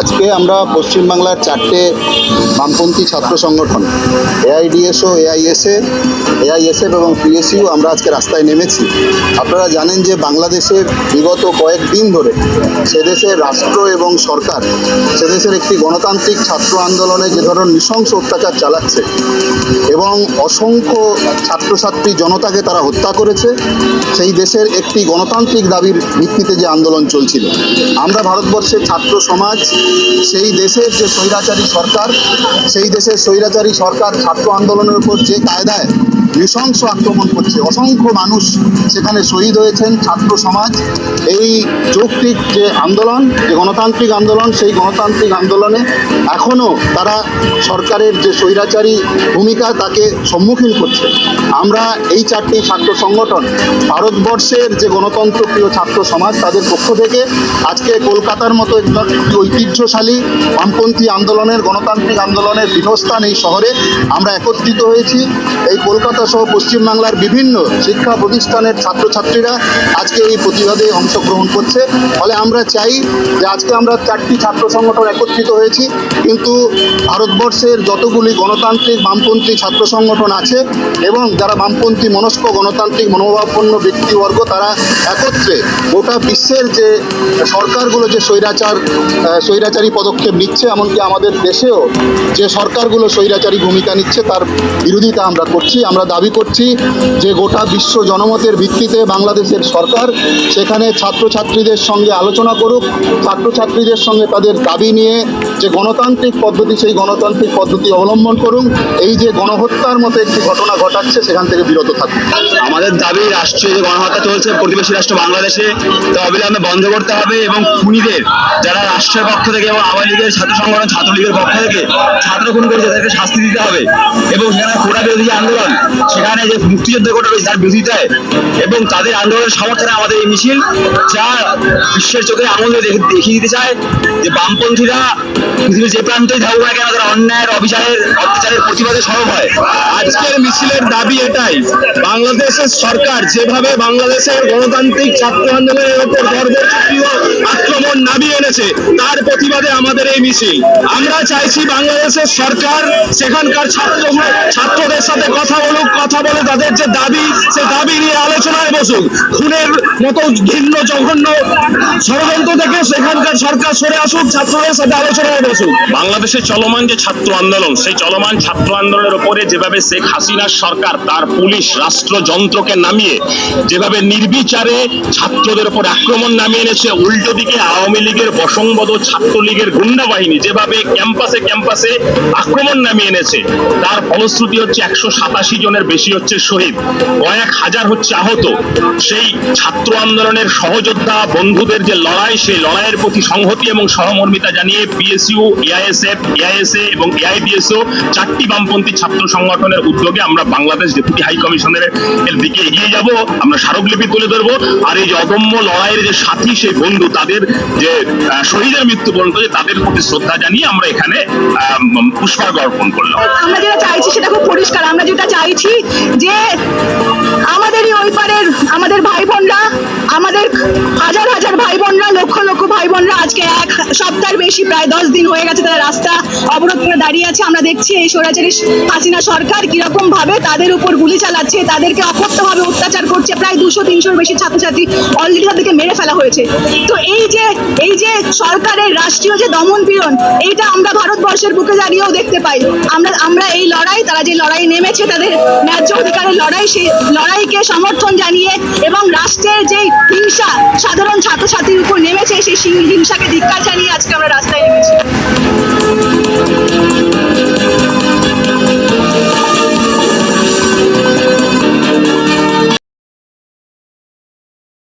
আজকে আমরা পশ্চিমবাংলার চারটে বামপন্থী ছাত্র সংগঠন, এআইডিএসও, এআইএসএ, এআইএসএফ এবং পিএসইউ আমরা আজকে রাস্তায় নেমেছি। আপনারা জানেন যে বাংলাদেশের বিগত কয়েকদিন ধরে সেদেশের রাষ্ট্র এবং সরকার সেদেশের একটি গণতান্ত্রিক ছাত্র আন্দোলনে যে ধরনের নৃশংস অত্যাচার চালাচ্ছে এবং অসংখ্য ছাত্রছাত্রী জনতাকে তারা হত্যা করেছে, সেই দেশের একটি গণতান্ত্রিক দাবির ভিত্তিতে যে আন্দোলন চলছিল। আমরা ভারতবর্ষের ছাত্র সমাজ সেই দেশের যে স্বৈরাচারী সরকার সেই দেশের স্বৈরাচারী সরকার ছাত্র আন্দোলনের উপর যে কায়দায় নৃশংস আক্রমণ করছে। অসংখ্য মানুষ সেখানে শহীদ হয়েছেন, ছাত্র সমাজ। এই যৌক্তিক যে আন্দোলন, যে গণতান্ত্রিক আন্দোলন, সেই গণতান্ত্রিক আন্দোলনে এখনও তারা সরকারের যে স্বৈরাচারী ভূমিকা তাকে সম্মুখীন করছে। আমরা এই চারটি ছাত্র সংগঠন, ভারতবর্ষের যে গণতন্ত্রপ্রিয় ছাত্র সমাজ, তাদের পক্ষ থেকে আজকে কলকাতার মতো একটি ঐতিহ্যশালী বামপন্থী আন্দোলনের, গণতান্ত্রিক আন্দোলনের পীঠস্থান এই শহরে আমরা একত্রিত হয়েছি। এই কলকাতা সহ পশ্চিমবাংলার বিভিন্ন শিক্ষা প্রতিষ্ঠানের ছাত্রছাত্রীরা আজকে এই প্রতিবাদে অংশগ্রহণ করছে। ফলে আমরা চাই যে আজকে আমরা চারটি ছাত্র সংগঠন একত্রিত হয়েছি, কিন্তু ভারতবর্ষের যতগুলি গণতান্ত্রিক বামপন্থী ছাত্র সংগঠন আছে এবং যারা বামপন্থী মনস্ক গণতান্ত্রিক মনোভাবাপন্ন ব্যক্তিবর্গ, তারা একত্রে গোটা বিশ্বের যে সরকারগুলো যে স্বৈরাচার স্বৈরাচারী পদক্ষেপ নিচ্ছে, এমনকি আমাদের দেশেও যে সরকারগুলো স্বৈরাচারী ভূমিকা নিচ্ছে, তার বিরোধিতা আমরা করছি। আমরা দাবি করছি যে গোটা বিশ্ব জনমতের ভিত্তিতে বাংলাদেশের সরকার সেখানে ছাত্রছাত্রীদের সঙ্গে আলোচনা করুক, ছাত্রছাত্রীদের সঙ্গে তাদের দাবি নিয়ে যে গণতান্ত্রিক পদ্ধতি, সেই গণতান্ত্রিক পদ্ধতি অবলম্বন করুন এই যে গণহত্যার মতো একটি ঘটনা ঘটাচ্ছে সেখান থেকে বিরত থাকুন। আমাদের দাবি রাষ্ট্রীয় যে গণহত্যা চলছে, প্রতিবেশী রাষ্ট্র বাংলাদেশে তা অবিলম্বে বন্ধ করতে হবে এবং খুনিদের, যারা রাষ্ট্রের পক্ষ থেকে এবং আওয়ামী লীগের ছাত্র সংগঠন, ছাত্রলীগের পক্ষ থেকে, ছাত্র খুন করেছে তাদেরকে শাস্তি দিতে হবে। এবং সেখানে কোটা বিরোধী আন্দোলন সেখানে যে মুক্তিযুদ্ধ কোটা রয়েছে তার বিরোধিতায় এবং তাদের আন্দোলনের সমর্থনে আমাদের এই মিছিল যা বিশ্বের চোখে আঙুল দেখিয়ে দিতে চায় যে বামপন্থীরা পৃথিবীর যে প্রান্তেই থাকুক না কেন তারা অন্যায়ের অবিচারের অত্যাচারের প্রতিবাদে সরব হয়। আজকের মিছিলের দাবি এটাই, বাংলাদেশের সরকার যেভাবে বাংলাদেশের গণতান্ত্রিক ছাত্র আন্দোলনের ওপর সর্বপ্রিয় আক্রমণ নামিয়ে এনেছে, তার প্রতিবাদে আমাদের এই মিছিল। আমরা চাইছি বাংলাদেশের সরকার, সেখানকার ছাত্র ছাত্রদের সাথে কথা বলুক কথা বলে তাদের যে দাবি, সে দাবি নিয়ে আলোচনায় বসুক খুনের মতো ঘৃণ্য, জঘন্য ষড়যন্ত্র থেকে সেখানকার সরকার সরে আসুক, ছাত্রদের সাথে আলোচনায় বসুক। বাংলাদেশে চলমান যে ছাত্র আন্দোলন, সেই চলমান ছাত্র আন্দোলনের উপরে যেভাবে শেখ হাসিনার সরকার, তার পুলিশ রাষ্ট্রযন্ত্রকে নামিয়ে যেভাবে নির্বিচারে ছাত্রদের উপর আক্রমণ নামিয়ে এনেছে, উল্টো দিকে আওয়ামী লীগের বসংবদ ছাত্রলীগের গুন্ডা বাহিনী যেভাবে ক্যাম্পাসে ক্যাম্পাসে আক্রমণ নামিয়ে এনেছে, তার ফলশ্রুতি হচ্ছে একশো সাতাশি জনের বেশি হচ্ছে শহীদ। কয়েক হাজার হচ্ছে আহত। সেই ছাত্র আন্দোলনের সহযোদ্ধা বন্ধুদের যে লড়াই, সেই লড়াইয়ের প্রতি সংহতি এবং সহমর্মিতা জানিয়ে পিএসইউ এআইএসএফ এআইএসএ এবং এআইডিএসও চারটি বামপন্থী ছাত্র সংগঠনের উদ্যোগে আমরা বাংলাদেশ ডেপুটি হাই কমিশনের এর দিকে এগিয়ে যাব। আমরা স্মারকলিপি তুলে ধরবো। আর এই যে অদম্য লড়াইয়ের যে সাথী, সেই বন্ধু তাদের যে শহীদের মৃত্যু পর্যন্ত যে তাদের প্রতি শ্রদ্ধা জানিয়ে আমরা এখানে পুষ্পার্ঘ অর্পণ করলাম। আমরা যেটা চাইছি সেটা খুব পরিষ্কার। আমরা যেটা চাইছি যে আমাদেরই ওই পারের আমাদের ভাই বোনরা আমাদের হাজার হাজার ভাই বোনরা লক্ষ লক্ষ ভাই বোনরা আজকে এক সপ্তাহের বেশি, প্রায় দশ দিন হয়ে গেছে তারা রাস্তা অবরোধ করে দাঁড়িয়ে আছে। আমরা দেখছি এই স্বৈরাচারী হাসিনা সরকার কীরকম ভাবে তাদের উপর গুলি চালাচ্ছে, তাদেরকে অকথ্যভাবে অত্যাচার করছে। প্রায় দুশো, তিনশোর বেশি ছাত্রছাত্রী অলরেডি তাদেরকে মেরে ফেলা হয়েছে। তো এই যে এই যে সরকারের রাষ্ট্রীয় যে দমন পীড়ন, এইটা আমরা ভারতবর্ষের বুকে দাঁড়িয়েও দেখতে পাই। আমরা আমরা এই লড়াই, তারা যে লড়াই নেমেছে তাদের ন্যায্য অধিকারের লড়াই, সেই লড়াইকে সমর্থন জানিয়ে রাষ্ট্রের যে হিংসা, সাধারণ ছাত্রছাত্রীর উপর নেমেছে সেই হিংসাকে ধিক্কার জানিয়ে আজকে আমরা রাস্তায় নেমেছি।